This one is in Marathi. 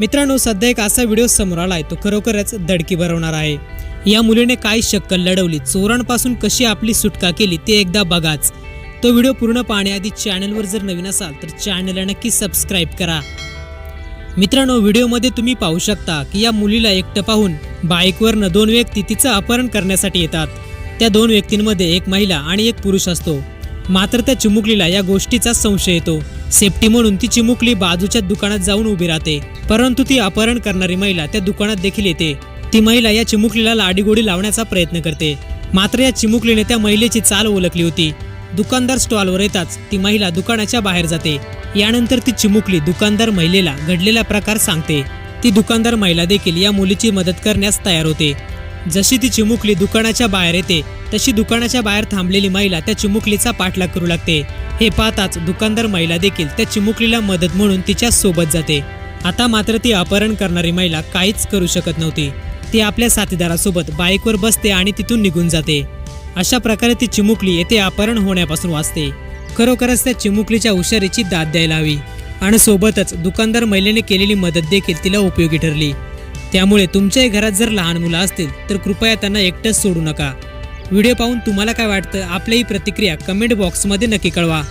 मित्रांनो सध्या एक असा व्हिडिओ समोर आहे तो खरोखरच दडकी भरवणार आहे. या मुलीने काय शक्कल लढवली चोरांपासून कशी आपली सुटका केली ते एकदा बघाच. तो व्हिडिओ पूर्ण पाहण्याआधी चॅनलवर जर नवीन असाल तर चॅनलला नक्की सबस्क्राईब करा. मित्रांनो व्हिडिओमध्ये तुम्ही पाहू शकता की या मुलीला एकटं पाहून बाईकवरनं दोन व्यक्ती तिचं अपहरण करण्यासाठी येतात. त्या दोन व्यक्तींमध्ये एक महिला आणि एक पुरुष असतो. मात्र त्या चिमुकलीला या गोष्टीचा संशय येतो. सेफ्टी म्हणून ती चिमुकली बाजूच्या दुकानात जाऊन उभी राहते. परंतु ती अपहरण करणारी महिला त्या दुकानात देखील येते. ती महिला या चिमुकलीला लाडीगोडी लावण्याचा प्रयत्न करते. मात्र या चिमुकलीने त्या महिलेची चाल ओळखली होती. दुकानदार स्टॉलवर येताच ती महिला दुकानाच्या बाहेर जाते. यानंतर ती चिमुकली दुकानदार महिलेला घडलेला प्रकार सांगते. ती दुकानदार महिला देखील या मुलीची मदत करण्यास तयार होते. जशी ती चिमुकली दुकानाच्या बाहेर येते तशी दुकानाच्या बाहेर थांबलेली महिला त्या चिमुकलीचा पाठलाग करू लागते. हे पाहताच दुकानदार महिला देखील त्या चिमुकलीला मदत म्हणून तिच्या सोबत जाते. आता मात्र ती अपहरण करणारी महिला काहीच करू शकत नव्हती. ती आपल्या साथीदारासोबत बाईकवर बसते आणि तिथून निघून जाते. अशा प्रकारे ती चिमुकली येथे अपहरण होण्यापासून वाचते. खरोखरच त्या चिमुकलीच्या हुशारीची दाद द्यायला हवी. आणि सोबतच दुकानदार महिलेने केलेली मदत देखील तिला उपयोगी ठरली. त्यामुळे तुमच्याही घरात जर लहान मुलं असतील तर कृपया त्यांना एकटंच सोडू नका. व्हिडिओ पाहून तुम्हाला काय वाटतं आपल्याही प्रतिक्रिया कमेंट बॉक्समध्ये नक्की कळवा.